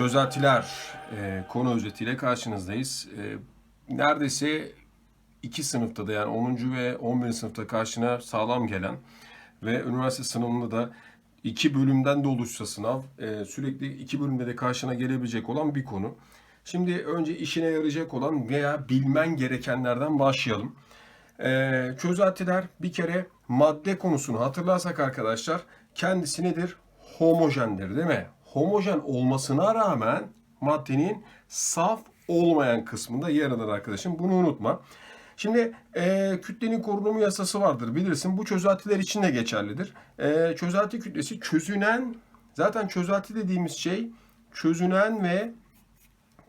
Çözeltiler e, konu özetiyle karşınızdayız. E, neredeyse iki sınıfta da yani 10. ve 11. sınıfta karşına sağlam gelen ve üniversite sınavında da iki bölümden de oluşsa sınav e, sürekli iki bölümde de karşına gelebilecek olan bir konu. Şimdi önce işine yarayacak olan veya bilmen gerekenlerden başlayalım. Ee, çözeltiler bir kere madde konusunu hatırlarsak arkadaşlar kendisi nedir? Homojendir değil mi? Homojen olmasına rağmen maddenin saf olmayan kısmında yer alır arkadaşım. Bunu unutma. Şimdi e, kütlenin korunumu yasası vardır bilirsin. Bu çözeltiler için de geçerlidir. E, çözelti kütlesi çözünen, zaten çözelti dediğimiz şey çözünen ve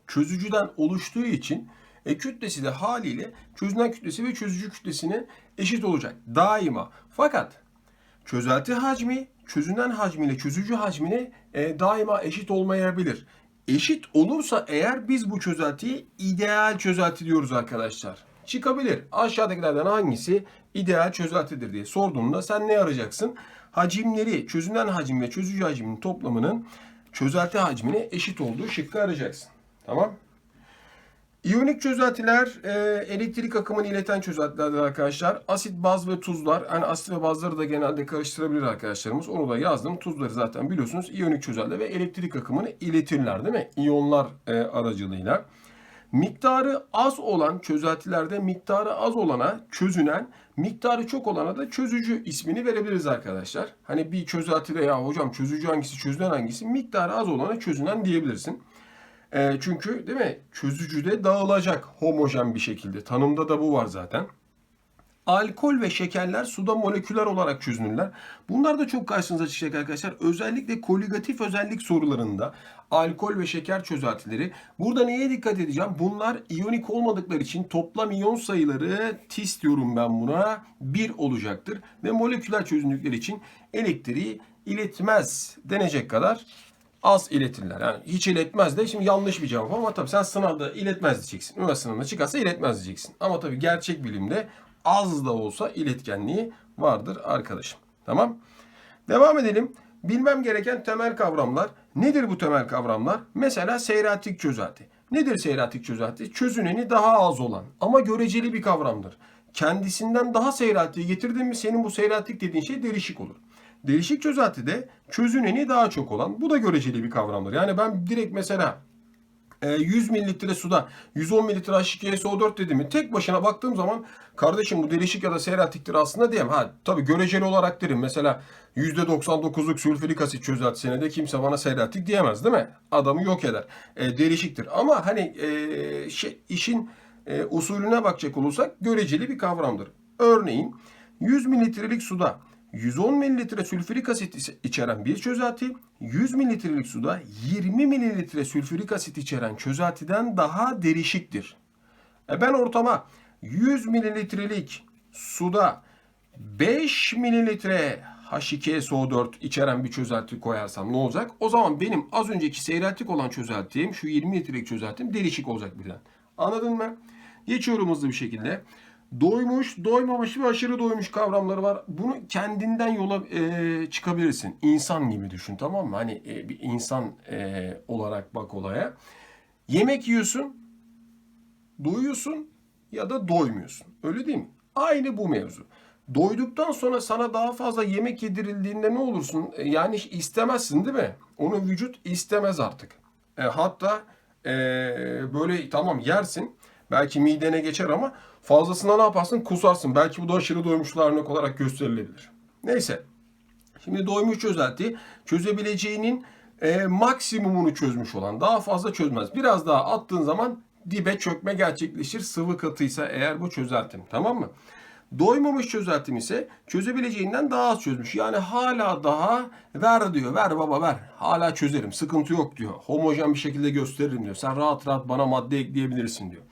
çözücüden oluştuğu için e, kütlesi de haliyle çözünen kütlesi ve çözücü kütlesine eşit olacak daima. Fakat çözelti hacmi çözünen hacmiyle çözücü hacmine e, daima eşit olmayabilir. Eşit olursa eğer biz bu çözeltiyi ideal çözelti diyoruz arkadaşlar. Çıkabilir. Aşağıdakilerden hangisi ideal çözeltidir diye sorduğunda sen ne arayacaksın? Hacimleri, çözünen hacim ve çözücü hacmin toplamının çözelti hacmine eşit olduğu şıkkı arayacaksın. Tamam? İyonik çözeltiler e, elektrik akımını ileten çözeltilerdir arkadaşlar. Asit, baz ve tuzlar. Yani asit ve bazları da genelde karıştırabilir arkadaşlarımız. Onu da yazdım. Tuzları zaten biliyorsunuz iyonik çözelti ve elektrik akımını iletirler değil mi? İyonlar e, aracılığıyla. Miktarı az olan çözeltilerde miktarı az olana çözünen, miktarı çok olana da çözücü ismini verebiliriz arkadaşlar. Hani bir çözeltide ya hocam çözücü hangisi, çözünen hangisi? Miktarı az olana çözünen diyebilirsin. E, çünkü değil mi? Çözücüde dağılacak homojen bir şekilde. Tanımda da bu var zaten. Alkol ve şekerler suda moleküler olarak çözünürler. Bunlar da çok karşınıza çıkacak arkadaşlar. Özellikle koligatif özellik sorularında alkol ve şeker çözeltileri. Burada neye dikkat edeceğim? Bunlar iyonik olmadıkları için toplam iyon sayıları tis diyorum ben buna 1 olacaktır. Ve moleküler çözünürlükleri için elektriği iletmez denecek kadar az iletirler. Yani hiç iletmez de şimdi yanlış bir cevap ama tabii sen sınavda iletmez diyeceksin. Üniversite sınavına çıkarsa iletmez diyeceksin. Ama tabii gerçek bilimde az da olsa iletkenliği vardır arkadaşım. Tamam? Devam edelim. Bilmem gereken temel kavramlar. Nedir bu temel kavramlar? Mesela seyratik çözelti. Nedir seyratik çözelti? Çözüneni daha az olan ama göreceli bir kavramdır. Kendisinden daha seyratiği getirdin mi senin bu seyratik dediğin şey derişik olur. Değişik çözeltide çözüneni daha çok olan bu da göreceli bir kavramdır. Yani ben direkt mesela 100 e, mililitre suda 110 mililitre H2SO4 dediğimi tek başına baktığım zaman kardeşim bu derişik ya da seyratiktir aslında diyem. Ha tabii göreceli olarak derim. Mesela %99'luk sülfürik asit çözeltisine de kimse bana seyratik diyemez değil mi? Adamı yok eder. E, derişiktir. Ama hani e, şey, işin e, usulüne bakacak olursak göreceli bir kavramdır. Örneğin 100 mililitrelik suda 110 mililitre sülfürik asit içeren bir çözelti 100 mililitrelik suda 20 mililitre sülfürik asit içeren çözeltiden daha derişiktir. E ben ortama 100 mililitrelik suda 5 mililitre H2SO4 içeren bir çözelti koyarsam ne olacak? O zaman benim az önceki seyreltik olan çözeltim, şu 20 litrelik çözeltim derişik olacak birden. Anladın mı? Geçiyorum hızlı bir şekilde. Doymuş, doymamış ve aşırı doymuş kavramları var. Bunu kendinden yola e, çıkabilirsin. İnsan gibi düşün tamam mı? Hani e, bir insan e, olarak bak olaya. Yemek yiyorsun, doyuyorsun ya da doymuyorsun. Öyle değil mi? Aynı bu mevzu. Doyduktan sonra sana daha fazla yemek yedirildiğinde ne olursun? E, yani istemezsin değil mi? Onu vücut istemez artık. E, hatta e, böyle tamam yersin Belki midene geçer ama fazlasına ne yaparsın? Kusarsın. Belki bu da aşırı doymuşluğa örnek olarak gösterilebilir. Neyse. Şimdi doymuş çözelti çözebileceğinin e, maksimumunu çözmüş olan daha fazla çözmez. Biraz daha attığın zaman dibe çökme gerçekleşir. Sıvı katıysa eğer bu çözeltim. Tamam mı? Doymamış çözeltim ise çözebileceğinden daha az çözmüş. Yani hala daha ver diyor. Ver baba ver. Hala çözerim. Sıkıntı yok diyor. Homojen bir şekilde gösteririm diyor. Sen rahat rahat bana madde ekleyebilirsin diyor.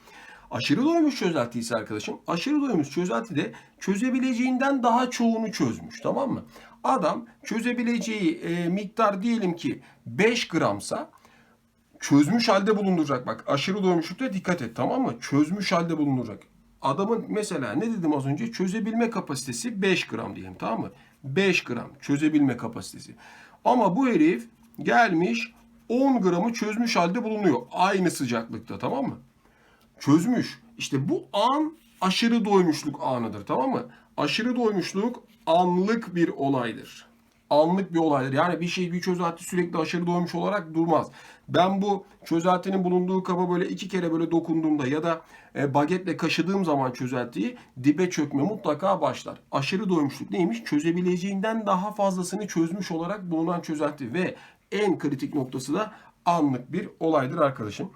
Aşırı doymuş çözelti ise arkadaşım aşırı doymuş çözelti de çözebileceğinden daha çoğunu çözmüş tamam mı? Adam çözebileceği e, miktar diyelim ki 5 gramsa çözmüş halde bulunduracak. Bak aşırı doymuşlukta dikkat et tamam mı? Çözmüş halde bulunduracak. Adamın mesela ne dedim az önce çözebilme kapasitesi 5 gram diyelim tamam mı? 5 gram çözebilme kapasitesi. Ama bu herif gelmiş 10 gramı çözmüş halde bulunuyor. Aynı sıcaklıkta tamam mı? Çözmüş. İşte bu an aşırı doymuşluk anıdır tamam mı? Aşırı doymuşluk anlık bir olaydır. Anlık bir olaydır. Yani bir şey bir çözelti sürekli aşırı doymuş olarak durmaz. Ben bu çözeltinin bulunduğu kaba böyle iki kere böyle dokunduğumda ya da e, bagetle kaşıdığım zaman çözeltiyi dibe çökme mutlaka başlar. Aşırı doymuşluk neymiş? Çözebileceğinden daha fazlasını çözmüş olarak bulunan çözelti ve en kritik noktası da anlık bir olaydır arkadaşım.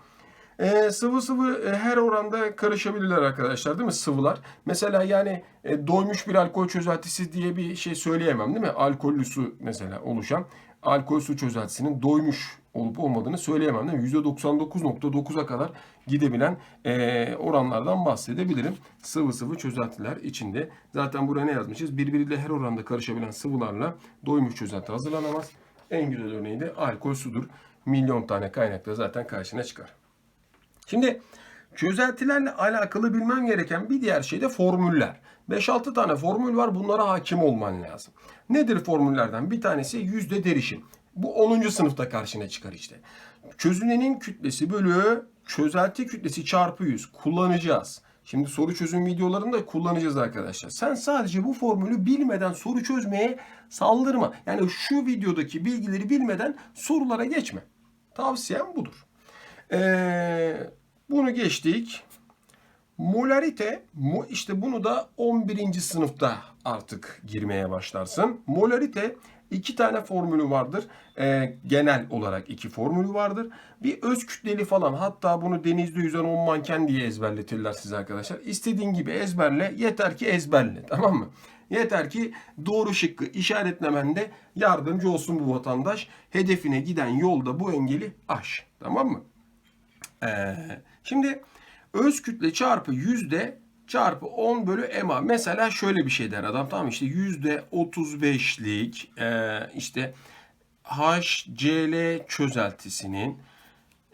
Ee, sıvı sıvı e, her oranda karışabilirler arkadaşlar değil mi sıvılar? Mesela yani e, doymuş bir alkol çözeltisi diye bir şey söyleyemem değil mi? Alkollü su mesela oluşan alkol su çözeltisinin doymuş olup olmadığını söyleyemem değil mi? %99.9'a kadar gidebilen e, oranlardan bahsedebilirim. Sıvı sıvı çözeltiler içinde. Zaten buraya ne yazmışız? Birbiriyle her oranda karışabilen sıvılarla doymuş çözelti hazırlanamaz. En güzel örneği de alkol sudur. Milyon tane kaynakta zaten karşına çıkar. Şimdi çözeltilerle alakalı bilmen gereken bir diğer şey de formüller. 5-6 tane formül var bunlara hakim olman lazım. Nedir formüllerden? Bir tanesi yüzde derişim. Bu 10. sınıfta karşına çıkar işte. Çözünenin kütlesi bölü çözelti kütlesi çarpı 100 kullanacağız. Şimdi soru çözüm videolarında kullanacağız arkadaşlar. Sen sadece bu formülü bilmeden soru çözmeye saldırma. Yani şu videodaki bilgileri bilmeden sorulara geçme. Tavsiyem budur. Ee, bunu geçtik. Molarite, mo- işte bunu da 11. sınıfta artık girmeye başlarsın. Molarite iki tane formülü vardır. Ee, genel olarak iki formülü vardır. Bir öz kütleli falan hatta bunu denizde yüzen on manken diye ezberletirler size arkadaşlar. İstediğin gibi ezberle yeter ki ezberle tamam mı? Yeter ki doğru şıkkı işaretlemende yardımcı olsun bu vatandaş. Hedefine giden yolda bu engeli aş. Tamam mı? Ee, şimdi öz kütle çarpı yüzde çarpı 10 bölü EMA. Mesela şöyle bir şey der adam. Tamam işte yüzde 35'lik e, işte HCl çözeltisinin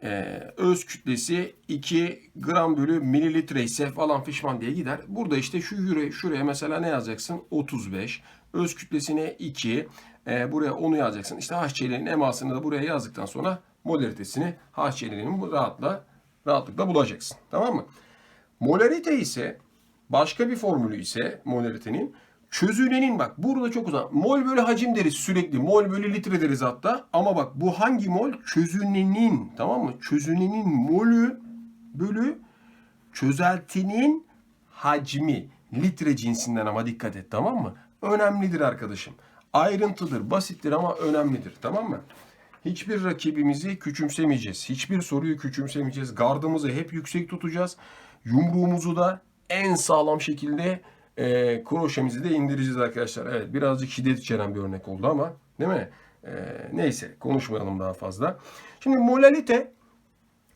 e, öz kütlesi 2 gram bölü mililitre ise falan fişman diye gider. Burada işte şu yüre, şuraya mesela ne yazacaksın? 35. Öz kütlesine 2. E, buraya 10'u yazacaksın. İşte HCl'nin emasını da buraya yazdıktan sonra molaritesini HCl'nin rahatla rahatlıkla bulacaksın. Tamam mı? Molarite ise başka bir formülü ise molaritenin çözünenin bak burada çok uzak. Mol bölü hacim deriz sürekli. Mol bölü litre deriz hatta. Ama bak bu hangi mol? Çözünenin tamam mı? Çözünenin molü bölü çözeltinin hacmi. Litre cinsinden ama dikkat et tamam mı? Önemlidir arkadaşım. Ayrıntıdır, basittir ama önemlidir tamam mı? Hiçbir rakibimizi küçümsemeyeceğiz. Hiçbir soruyu küçümsemeyeceğiz. Gardımızı hep yüksek tutacağız. Yumruğumuzu da en sağlam şekilde e, kroşemizi de indireceğiz arkadaşlar. Evet birazcık şiddet içeren bir örnek oldu ama değil mi? E, neyse konuşmayalım daha fazla. Şimdi molalite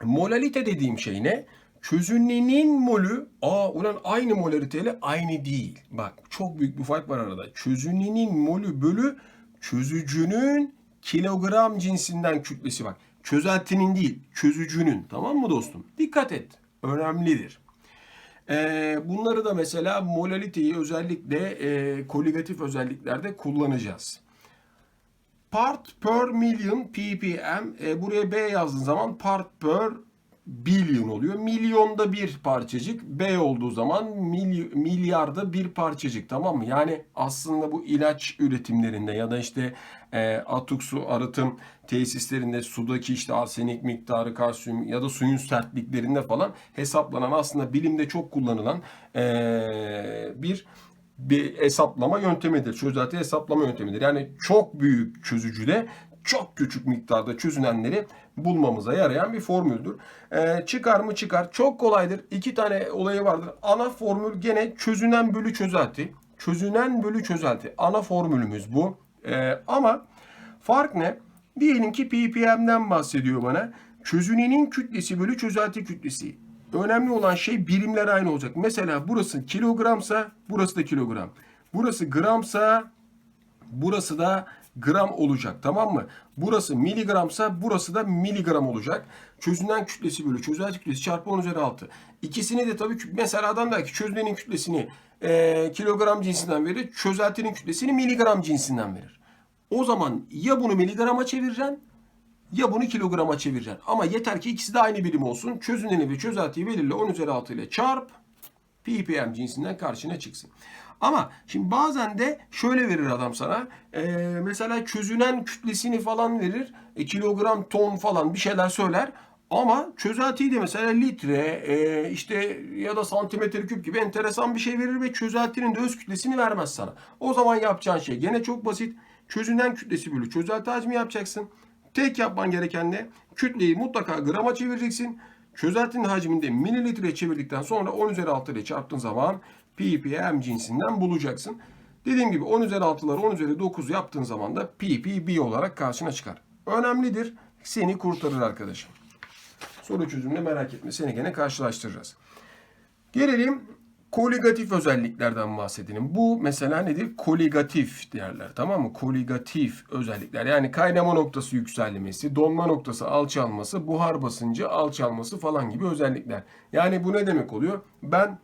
molalite dediğim şey ne? Çözünenin molü, aa ulan aynı molariteyle aynı değil. Bak çok büyük bir fark var arada. Çözünenin molü bölü çözücünün kilogram cinsinden kütlesi bak. Çözeltinin değil, çözücünün. Tamam mı dostum? Dikkat et. Önemlidir. Ee, bunları da mesela molaliteyi özellikle e, koligatif özelliklerde kullanacağız. Part per million ppm. E, buraya B yazdığın zaman part per billion oluyor. Milyonda bir parçacık. B olduğu zaman mily- milyarda bir parçacık. Tamam mı? Yani aslında bu ilaç üretimlerinde ya da işte e, atık su arıtım tesislerinde sudaki işte arsenik miktarı, kalsiyum ya da suyun sertliklerinde falan hesaplanan aslında bilimde çok kullanılan e, bir bir hesaplama yöntemidir. Çözelti hesaplama yöntemidir. Yani çok büyük çözücüde çok küçük miktarda çözünenleri bulmamıza yarayan bir formüldür. Ee, çıkar mı çıkar. Çok kolaydır. İki tane olayı vardır. Ana formül gene çözünen bölü çözelti. Çözünen bölü çözelti. Ana formülümüz bu. Ee, ama fark ne? Diyelim ki ppm'den bahsediyor bana. Çözünenin kütlesi bölü çözelti kütlesi. Önemli olan şey birimler aynı olacak. Mesela burası kilogramsa burası da kilogram. Burası gramsa burası da gram olacak tamam mı? Burası miligramsa burası da miligram olacak. Çözünen kütlesi bölü çözelti kütlesi çarpı 10 üzeri 6. İkisini de tabii mesela adam der ki çözünenin kütlesini e, kilogram cinsinden verir. Çözeltinin kütlesini miligram cinsinden verir. O zaman ya bunu miligrama çevireceksin ya bunu kilograma çevireceksin. Ama yeter ki ikisi de aynı birim olsun. Çözüneni ve çözeltiyi belirle 10 üzeri 6 ile çarp ppm cinsinden karşına çıksın. Ama şimdi bazen de şöyle verir adam sana. Ee, mesela çözünen kütlesini falan verir. E, kilogram, ton falan bir şeyler söyler. Ama çözeltiyi de mesela litre e, işte ya da santimetre küp gibi enteresan bir şey verir ve çözeltinin de öz kütlesini vermez sana. O zaman yapacağın şey gene çok basit. Çözünen kütlesi bölü çözelti hacmi yapacaksın. Tek yapman gereken ne? Kütleyi mutlaka grama çevireceksin. Çözeltinin hacminde mililitreye çevirdikten sonra 10 üzeri 6 ile çarptığın zaman ppm cinsinden bulacaksın. Dediğim gibi 10 üzeri 6'ları 10 üzeri 9 yaptığın zaman da ppb olarak karşına çıkar. Önemlidir. Seni kurtarır arkadaşım. Soru çözümünü merak etme. Seni gene karşılaştıracağız. Gelelim koligatif özelliklerden bahsedelim. Bu mesela nedir? Koligatif değerler. Tamam mı? Koligatif özellikler. Yani kaynama noktası yükselmesi, donma noktası alçalması, buhar basıncı alçalması falan gibi özellikler. Yani bu ne demek oluyor? Ben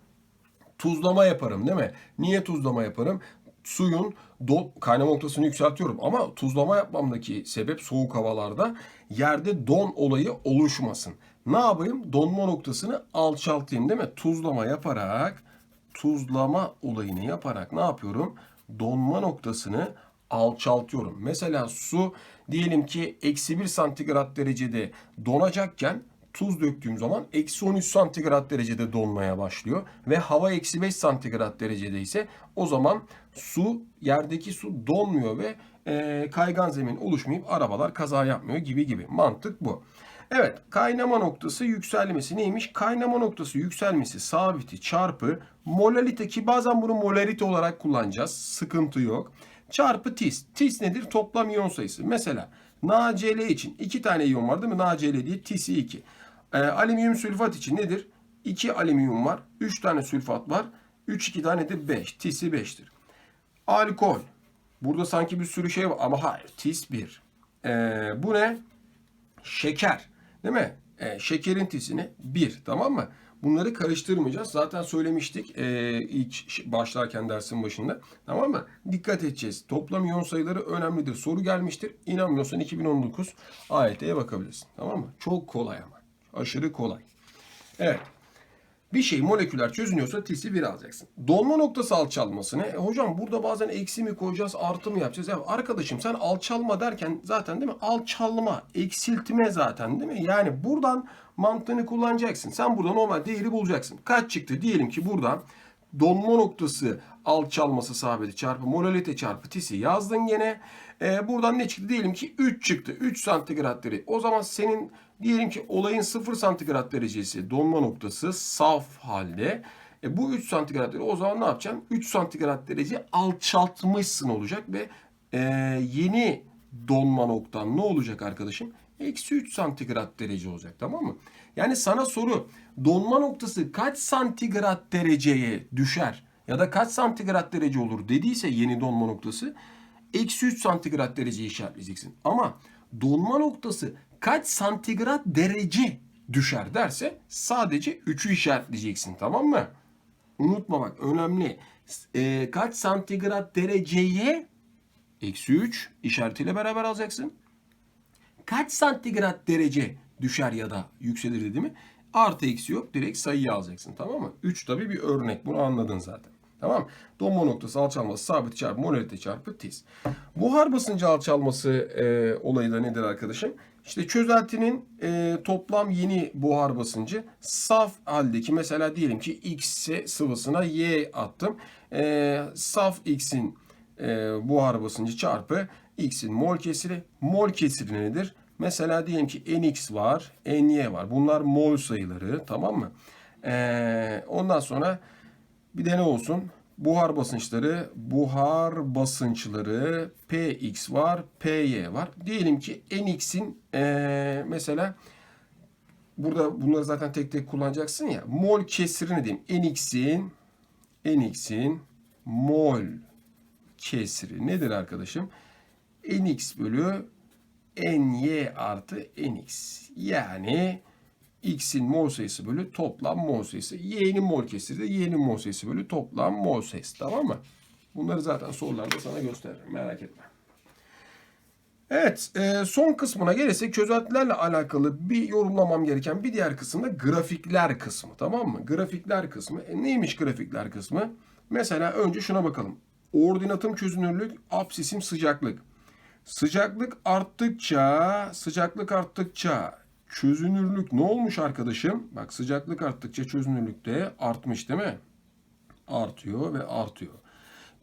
tuzlama yaparım değil mi? Niye tuzlama yaparım? Suyun do kaynama noktasını yükseltiyorum ama tuzlama yapmamdaki sebep soğuk havalarda yerde don olayı oluşmasın. Ne yapayım? Donma noktasını alçaltayım değil mi? Tuzlama yaparak tuzlama olayını yaparak ne yapıyorum? Donma noktasını alçaltıyorum. Mesela su diyelim ki eksi 1 santigrat derecede donacakken tuz döktüğüm zaman eksi 13 santigrat derecede donmaya başlıyor. Ve hava eksi 5 santigrat derecede ise o zaman su yerdeki su donmuyor ve e, kaygan zemin oluşmayıp arabalar kaza yapmıyor gibi gibi. Mantık bu. Evet kaynama noktası yükselmesi neymiş? Kaynama noktası yükselmesi sabiti çarpı molalite ki bazen bunu molarite olarak kullanacağız. Sıkıntı yok. Çarpı tis. Tis nedir? Toplam iyon sayısı. Mesela NaCl için iki tane iyon var değil mi? NaCl diye tisi 2. E, alüminyum sülfat için nedir? 2 alüminyum var. 3 tane sülfat var. 3 2 tane de 5. Tisi 5'tir. Alkol. Burada sanki bir sürü şey var ama hayır. Tis 1. E, bu ne? Şeker. Değil mi? E, şekerin tisini 1. Tamam mı? Bunları karıştırmayacağız. Zaten söylemiştik e, ilk başlarken dersin başında. Tamam mı? Dikkat edeceğiz. Toplam iyon sayıları önemlidir. Soru gelmiştir. İnanmıyorsan 2019 AYT'ye bakabilirsin. Tamam mı? Çok kolay ama. Aşırı kolay. Evet. Bir şey moleküler çözünüyorsa tisi bir alacaksın. Donma noktası alçalması ne? E hocam burada bazen eksi mi koyacağız, artı mı yapacağız? Ya arkadaşım sen alçalma derken zaten değil mi? Alçalma, eksiltme zaten değil mi? Yani buradan mantığını kullanacaksın. Sen burada normal değeri bulacaksın. Kaç çıktı? Diyelim ki buradan donma noktası alçalması sabiti çarpı molalite çarpı tisi yazdın gene. Ee, buradan ne çıktı? Diyelim ki 3 çıktı. 3 santigrat derece. O zaman senin diyelim ki olayın 0 santigrat derecesi donma noktası saf halde. E, bu 3 santigrat derece o zaman ne yapacaksın? 3 santigrat derece alçaltmışsın olacak ve e, yeni donma noktan ne olacak arkadaşım? Eksi 3 santigrat derece olacak tamam mı? Yani sana soru donma noktası kaç santigrat dereceye düşer ya da kaç santigrat derece olur dediyse yeni donma noktası eksi 3 santigrat dereceyi işaretleyeceksin. Ama donma noktası kaç santigrat derece düşer derse sadece 3'ü işaretleyeceksin tamam mı? Unutma bak önemli. E, kaç santigrat dereceye eksi 3 işaretiyle beraber alacaksın. Kaç santigrat derece düşer ya da yükselir dedi mi? Artı eksi yok. Direkt sayıyı alacaksın. Tamam mı? 3 tabi bir örnek. Bunu anladın zaten. Tamam Donma noktası alçalması sabit çarpı molalite çarpı tiz. Buhar basıncı alçalması e, olayı da nedir arkadaşım? İşte çözeltinin e, toplam yeni buhar basıncı saf haldeki mesela diyelim ki X sıvısına Y attım. E, saf X'in e, buhar basıncı çarpı X'in mol kesiri. Mol kesiri nedir? Mesela diyelim ki NX var, NY var. Bunlar mol sayıları tamam mı? E, ondan sonra bir de ne olsun? Buhar basınçları, buhar basınçları Px var, Py var. Diyelim ki Nx'in ee, mesela burada bunları zaten tek tek kullanacaksın ya. Mol kesirini diyeyim. Nx'in Nx'in mol kesiri nedir arkadaşım? Nx bölü Ny artı Nx. Yani X'in mol sayısı bölü toplam mol sayısı. Y'nin mol kesiri de Y'nin mol sayısı bölü toplam mol sayısı. Tamam mı? Bunları zaten sorularda sana gösteririm. Merak etme. Evet, e, son kısmına gelirsek çözeltilerle alakalı bir yorumlamam gereken bir diğer kısım da grafikler kısmı. Tamam mı? Grafikler kısmı. E, neymiş grafikler kısmı? Mesela önce şuna bakalım. Ordinatım çözünürlük, absisim sıcaklık. Sıcaklık arttıkça, sıcaklık arttıkça çözünürlük ne olmuş arkadaşım? Bak sıcaklık arttıkça çözünürlük de artmış değil mi? Artıyor ve artıyor.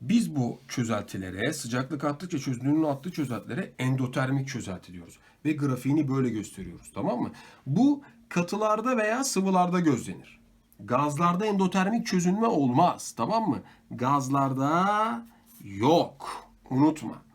Biz bu çözeltilere sıcaklık arttıkça çözünürlüğün arttığı çözeltilere endotermik çözelti diyoruz. Ve grafiğini böyle gösteriyoruz tamam mı? Bu katılarda veya sıvılarda gözlenir. Gazlarda endotermik çözünme olmaz tamam mı? Gazlarda yok. Unutma.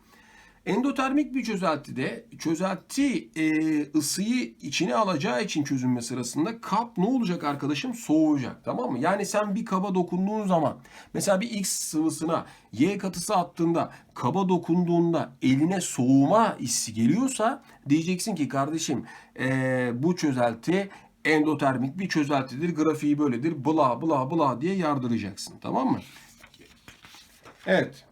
Endotermik bir çözeltide çözelti e, ısıyı içine alacağı için çözünme sırasında kap ne olacak arkadaşım? Soğuyacak tamam mı? Yani sen bir kaba dokunduğun zaman mesela bir X sıvısına Y katısı attığında kaba dokunduğunda eline soğuma hissi geliyorsa diyeceksin ki kardeşim e, bu çözelti endotermik bir çözeltidir. Grafiği böyledir. Bla bla bla diye yardıracaksın tamam mı? Evet.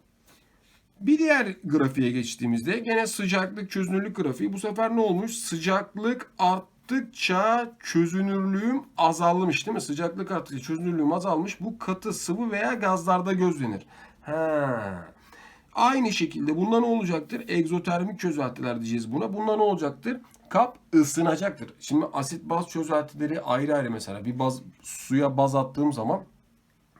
Bir diğer grafiğe geçtiğimizde gene sıcaklık çözünürlük grafiği. Bu sefer ne olmuş? Sıcaklık arttıkça çözünürlüğüm azalmış değil mi? Sıcaklık arttıkça çözünürlüğüm azalmış. Bu katı sıvı veya gazlarda gözlenir. Ha. Aynı şekilde bunda ne olacaktır? Egzotermik çözeltiler diyeceğiz buna. Bunda ne olacaktır? Kap ısınacaktır. Şimdi asit baz çözeltileri ayrı ayrı mesela bir baz suya baz attığım zaman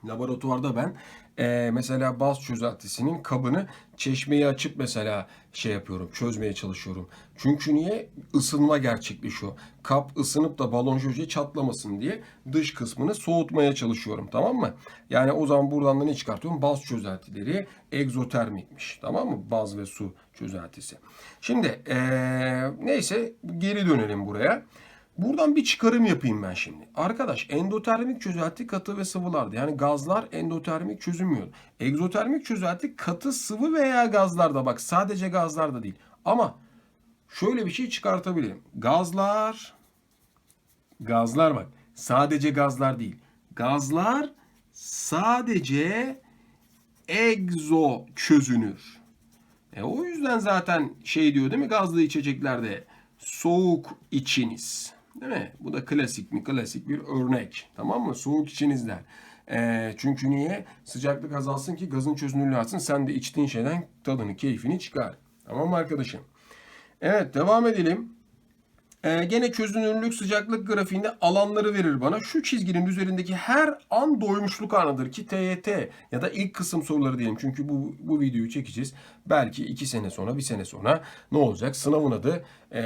laboratuvarda ben e, mesela baz çözeltisinin kabını çeşmeyi açıp mesela şey yapıyorum çözmeye çalışıyorum. Çünkü niye? Isınma gerçekleşiyor. Kap ısınıp da balon jöje çatlamasın diye dış kısmını soğutmaya çalışıyorum tamam mı? Yani o zaman buradan da ne çıkartıyorum? Baz çözeltileri egzotermikmiş tamam mı? Baz ve su çözeltisi. Şimdi e, neyse geri dönelim buraya. Buradan bir çıkarım yapayım ben şimdi. Arkadaş endotermik çözelti katı ve sıvılardı. Yani gazlar endotermik çözünmüyor. Egzotermik çözelti katı sıvı veya gazlarda bak sadece gazlarda değil. Ama şöyle bir şey çıkartabilirim. Gazlar gazlar bak sadece gazlar değil. Gazlar sadece egzo çözünür. E o yüzden zaten şey diyor değil mi gazlı içeceklerde soğuk içiniz. Değil mi? Bu da klasik mi? Klasik bir örnek. Tamam mı? Soğuk içinizden. E, çünkü niye? Sıcaklık azalsın ki gazın çözünürlüğü artsın. Sen de içtiğin şeyden tadını, keyfini çıkar. Tamam mı arkadaşım? Evet devam edelim. Ee, gene çözünürlük sıcaklık grafiğinde alanları verir bana. Şu çizginin üzerindeki her an doymuşluk anıdır ki TYT ya da ilk kısım soruları diyelim. Çünkü bu, bu videoyu çekeceğiz. Belki iki sene sonra, bir sene sonra ne olacak? Sınavın adı e,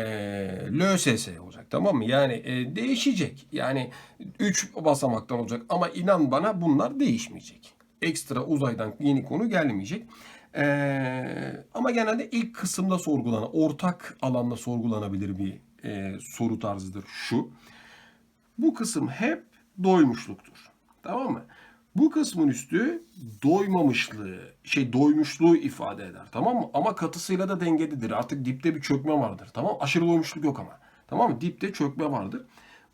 LÖSS olacak tamam mı? Yani e, değişecek. Yani 3 basamaktan olacak ama inan bana bunlar değişmeyecek. Ekstra uzaydan yeni konu gelmeyecek. Ee, ama genelde ilk kısımda sorgulanan, ortak alanda sorgulanabilir bir e, soru tarzıdır şu. Bu kısım hep doymuşluktur. Tamam mı? Bu kısmın üstü doymamışlığı, şey doymuşluğu ifade eder. Tamam mı? Ama katısıyla da dengededir. Artık dipte bir çökme vardır. Tamam Aşırı doymuşluk yok ama. Tamam mı? Dipte çökme vardır.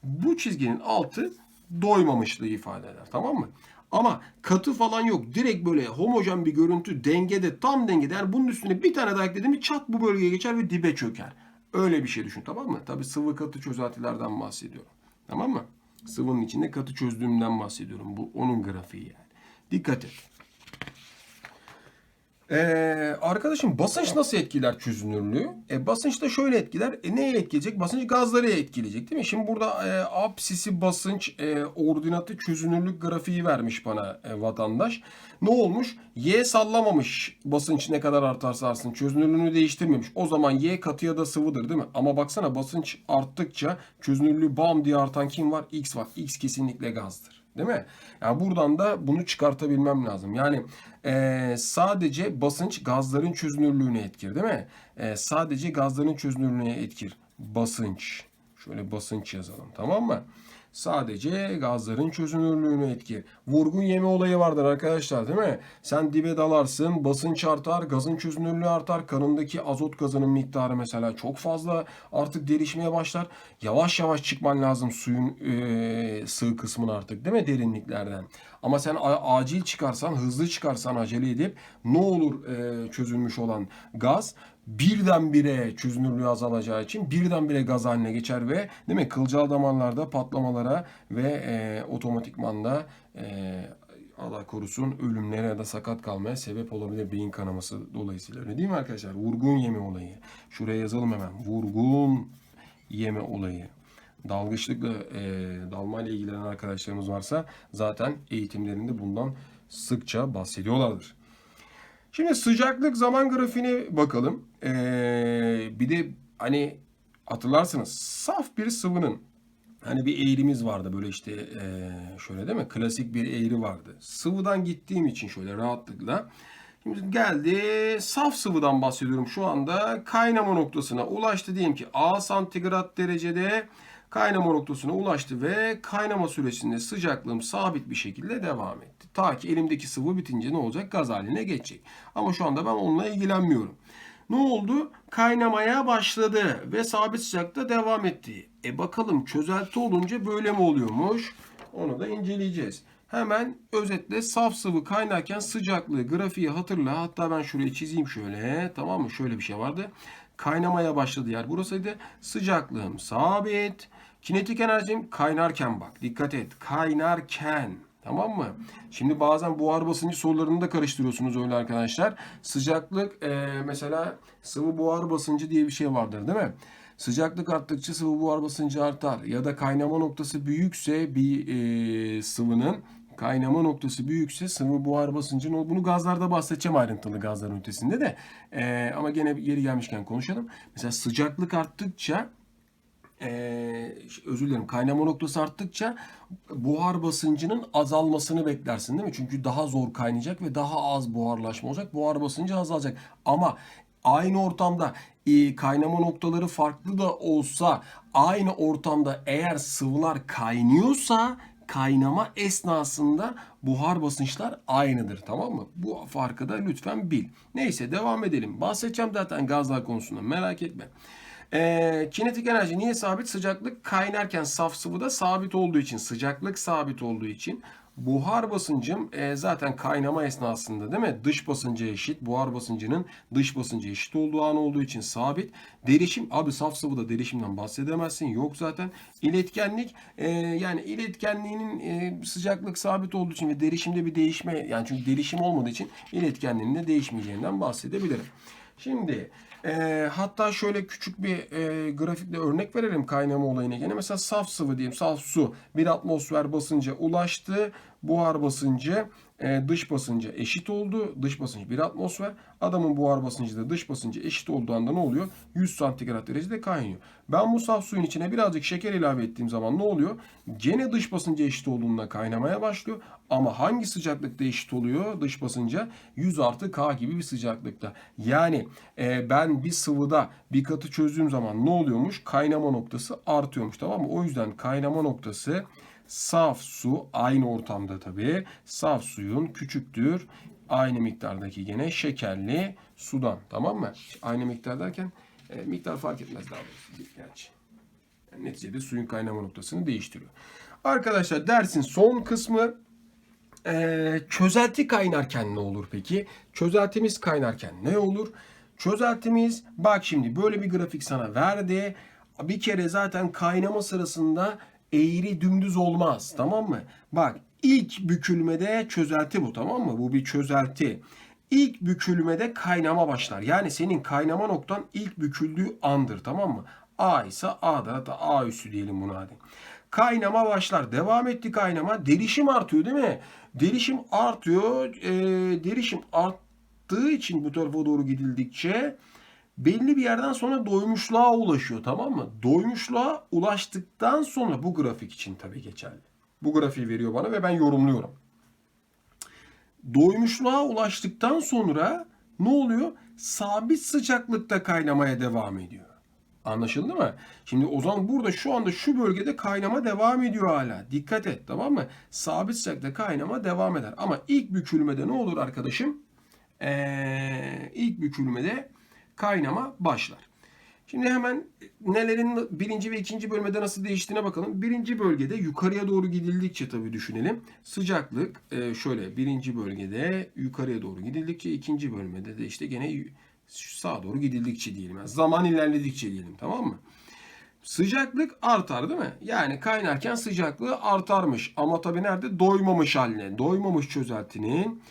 Bu çizginin altı doymamışlığı ifade eder. Tamam mı? Ama katı falan yok. Direkt böyle homojen bir görüntü dengede, tam dengede. Yani bunun üstüne bir tane daha ekledim çat bu bölgeye geçer ve dibe çöker. Öyle bir şey düşün tamam mı? Tabi sıvı katı çözeltilerden bahsediyorum. Tamam mı? Sıvının içinde katı çözdüğümden bahsediyorum. Bu onun grafiği yani. Dikkat et. Ee, arkadaşım basınç nasıl etkiler çözünürlüğü? E, basınç da şöyle etkiler. E, neye etkileyecek? Basınç gazları etkileyecek değil mi? Şimdi burada e, absisi basınç e, ordinatı çözünürlük grafiği vermiş bana e, vatandaş. Ne olmuş? Y sallamamış basınç ne kadar artarsa artsın. Çözünürlüğünü değiştirmemiş. O zaman Y katı ya da sıvıdır değil mi? Ama baksana basınç arttıkça çözünürlüğü bam diye artan kim var? X var. X kesinlikle gazdır. Değil mi? Yani buradan da bunu çıkartabilmem lazım. Yani e, sadece basınç gazların çözünürlüğüne etkir değil mi? E, sadece gazların çözünürlüğüne etkir. Basınç. Şöyle basınç yazalım tamam mı? Sadece gazların çözünürlüğüne etkir. Vurgun yeme olayı vardır arkadaşlar değil mi? Sen dibe dalarsın, basınç artar, gazın çözünürlüğü artar. Kanındaki azot gazının miktarı mesela çok fazla artık derişmeye başlar. Yavaş yavaş çıkman lazım suyun e, sığ kısmına artık değil mi derinliklerden? Ama sen acil çıkarsan, hızlı çıkarsan acele edip ne olur e, çözülmüş olan gaz birdenbire çözünürlüğü azalacağı için birdenbire gaz haline geçer ve değil mi kılcal damarlarda patlamalara ve e, otomatikman da e, Allah korusun ölümlere ya da sakat kalmaya sebep olabilir beyin kanaması dolayısıyla. Öyle değil mi arkadaşlar? Vurgun yeme olayı. Şuraya yazalım hemen. Vurgun yeme olayı. Dalgıçlıkla, e, dalmayla ilgilenen arkadaşlarımız varsa zaten eğitimlerinde bundan sıkça bahsediyorlardır. Şimdi sıcaklık zaman grafiğine bakalım. Ee, bir de hani hatırlarsınız saf bir sıvının hani bir eğrimiz vardı böyle işte ee, şöyle değil mi? Klasik bir eğri vardı. Sıvıdan gittiğim için şöyle rahatlıkla. Şimdi geldi saf sıvıdan bahsediyorum şu anda kaynama noktasına ulaştı diyelim ki A santigrat derecede kaynama noktasına ulaştı ve kaynama süresinde sıcaklığım sabit bir şekilde devam etti. Ta ki elimdeki sıvı bitince ne olacak? Gaz haline geçecek. Ama şu anda ben onunla ilgilenmiyorum. Ne oldu? Kaynamaya başladı ve sabit sıcakta devam etti. E bakalım çözelti olunca böyle mi oluyormuş? Onu da inceleyeceğiz. Hemen özetle saf sıvı kaynarken sıcaklığı grafiği hatırla. Hatta ben şuraya çizeyim şöyle. Tamam mı? Şöyle bir şey vardı. Kaynamaya başladı yer burasıydı. Sıcaklığım sabit. Kinetik enerjim kaynarken bak. Dikkat et. Kaynarken. Tamam mı? Şimdi bazen buhar basıncı sorularını da karıştırıyorsunuz öyle arkadaşlar. Sıcaklık e, mesela sıvı buhar basıncı diye bir şey vardır değil mi? Sıcaklık arttıkça sıvı buhar basıncı artar. Ya da kaynama noktası büyükse bir e, sıvının kaynama noktası büyükse sıvı buhar basıncının bunu gazlarda bahsedeceğim ayrıntılı gazların ötesinde de. E, ama gene yeri gelmişken konuşalım. Mesela sıcaklık arttıkça ee, özür dilerim kaynama noktası arttıkça buhar basıncının azalmasını beklersin değil mi? Çünkü daha zor kaynayacak ve daha az buharlaşma olacak. Buhar basıncı azalacak. Ama aynı ortamda e, kaynama noktaları farklı da olsa aynı ortamda eğer sıvılar kaynıyorsa kaynama esnasında buhar basınçlar aynıdır tamam mı? Bu farkı da lütfen bil. Neyse devam edelim. Bahsedeceğim zaten gazlar konusunda merak etme. Ee, kinetik enerji niye sabit? Sıcaklık kaynarken saf sıvıda sabit olduğu için, sıcaklık sabit olduğu için buhar basıncım e, zaten kaynama esnasında değil mi? Dış basıncı eşit. Buhar basıncının dış basıncı eşit olduğu an olduğu için sabit. Derişim abi saf sıvıda derişimden bahsedemezsin. Yok zaten. İletkenlik e, yani iletkenliğinin e, sıcaklık sabit olduğu için ve derişimde bir değişme yani çünkü derişim olmadığı için iletkenliğinin de değişmeyeceğinden bahsedebilirim. Şimdi e, hatta şöyle küçük bir e, grafikle örnek verelim kaynama olayına gene. Mesela saf sıvı diyeyim, saf su bir atmosfer basınca ulaştı. Buhar basıncı e, dış basıncı eşit oldu. Dış basınç bir atmosfer. Adamın buhar basıncı da dış basıncı eşit olduğu anda ne oluyor? 100 santigrat derecede kaynıyor. Ben bu saf suyun içine birazcık şeker ilave ettiğim zaman ne oluyor? Gene dış basıncı eşit olduğunda kaynamaya başlıyor. Ama hangi sıcaklıkta eşit oluyor dış basınca? 100 artı K gibi bir sıcaklıkta. Yani e, ben bir sıvıda bir katı çözdüğüm zaman ne oluyormuş? Kaynama noktası artıyormuş tamam mı? O yüzden kaynama noktası saf su aynı ortamda tabii. Saf suyun küçüktür. Aynı miktardaki gene şekerli sudan tamam mı? Aynı miktar derken e, miktar fark etmez daha doğrusu. Gerçi. Yani neticede suyun kaynama noktasını değiştiriyor. Arkadaşlar dersin son kısmı ee, çözelti kaynarken ne olur peki? Çözeltimiz kaynarken ne olur? Çözeltimiz bak şimdi böyle bir grafik sana verdi. Bir kere zaten kaynama sırasında eğri dümdüz olmaz tamam mı? Bak ilk bükülmede çözelti bu tamam mı? Bu bir çözelti. İlk bükülmede kaynama başlar. Yani senin kaynama noktan ilk büküldüğü andır tamam mı? A ise A'dır. Hatta A üssü diyelim buna hadi. Kaynama başlar. Devam etti kaynama. Derişim artıyor değil mi? Derişim artıyor. E, derişim arttığı için bu tarafa doğru gidildikçe belli bir yerden sonra doymuşluğa ulaşıyor tamam mı? Doymuşluğa ulaştıktan sonra bu grafik için tabii geçerli. Bu grafiği veriyor bana ve ben yorumluyorum. Doymuşluğa ulaştıktan sonra ne oluyor? Sabit sıcaklıkta kaynamaya devam ediyor. Anlaşıldı mı? Şimdi o zaman burada şu anda şu bölgede kaynama devam ediyor hala. Dikkat et tamam mı? Sabit sıcakta kaynama devam eder. Ama ilk bükülmede ne olur arkadaşım? Ee, ilk bükülmede kaynama başlar. Şimdi hemen nelerin birinci ve ikinci bölmede nasıl değiştiğine bakalım. Birinci bölgede yukarıya doğru gidildikçe tabii düşünelim. Sıcaklık e, şöyle birinci bölgede yukarıya doğru gidildikçe ikinci bölmede de işte gene sağa doğru gidildikçe diyelim. Yani zaman ilerledikçe diyelim tamam mı? Sıcaklık artar değil mi? Yani kaynarken sıcaklığı artarmış. Ama tabii nerede? Doymamış haline. Doymamış çözeltinin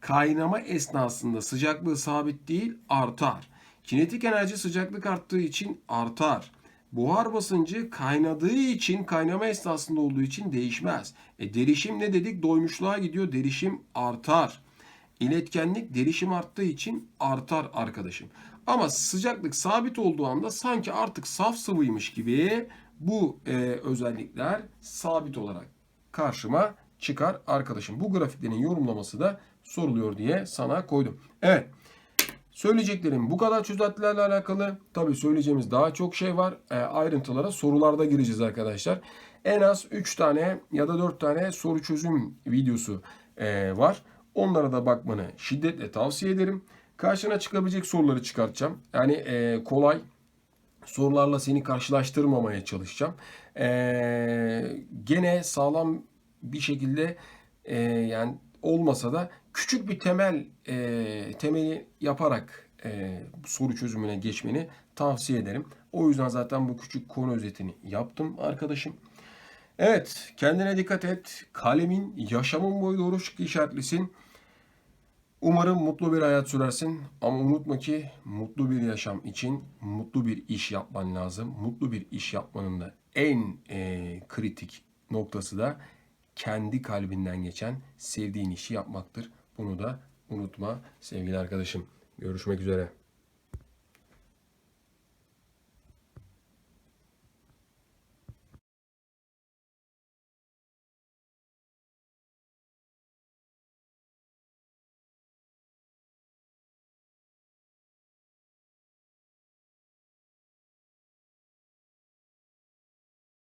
kaynama esnasında sıcaklığı sabit değil artar. Kinetik enerji sıcaklık arttığı için artar. Buhar basıncı kaynadığı için kaynama esnasında olduğu için değişmez. E derişim ne dedik? Doymuşluğa gidiyor. Derişim artar. İletkenlik derişim arttığı için artar arkadaşım. Ama sıcaklık sabit olduğu anda sanki artık saf sıvıymış gibi bu e, özellikler sabit olarak karşıma çıkar arkadaşım. Bu grafiklerin yorumlaması da soruluyor diye sana koydum. Evet. Söyleyeceklerim bu kadar çözeltilerle alakalı. Tabii söyleyeceğimiz daha çok şey var. E, ayrıntılara sorularda gireceğiz arkadaşlar. En az 3 tane ya da 4 tane soru çözüm videosu e, var. Onlara da bakmanı şiddetle tavsiye ederim. Karşına çıkabilecek soruları çıkartacağım. Yani e, kolay sorularla seni karşılaştırmamaya çalışacağım. Ee, gene sağlam bir şekilde e, yani olmasa da küçük bir temel e, temeli yaparak e, soru çözümüne geçmeni tavsiye ederim. O yüzden zaten bu küçük konu özetini yaptım arkadaşım. Evet kendine dikkat et. Kalemin yaşamın boyu doğru şık işaretlisin. Umarım mutlu bir hayat sürersin ama unutma ki mutlu bir yaşam için mutlu bir iş yapman lazım. Mutlu bir iş yapmanın da en e, kritik noktası da kendi kalbinden geçen sevdiğin işi yapmaktır. Bunu da unutma sevgili arkadaşım. Görüşmek üzere.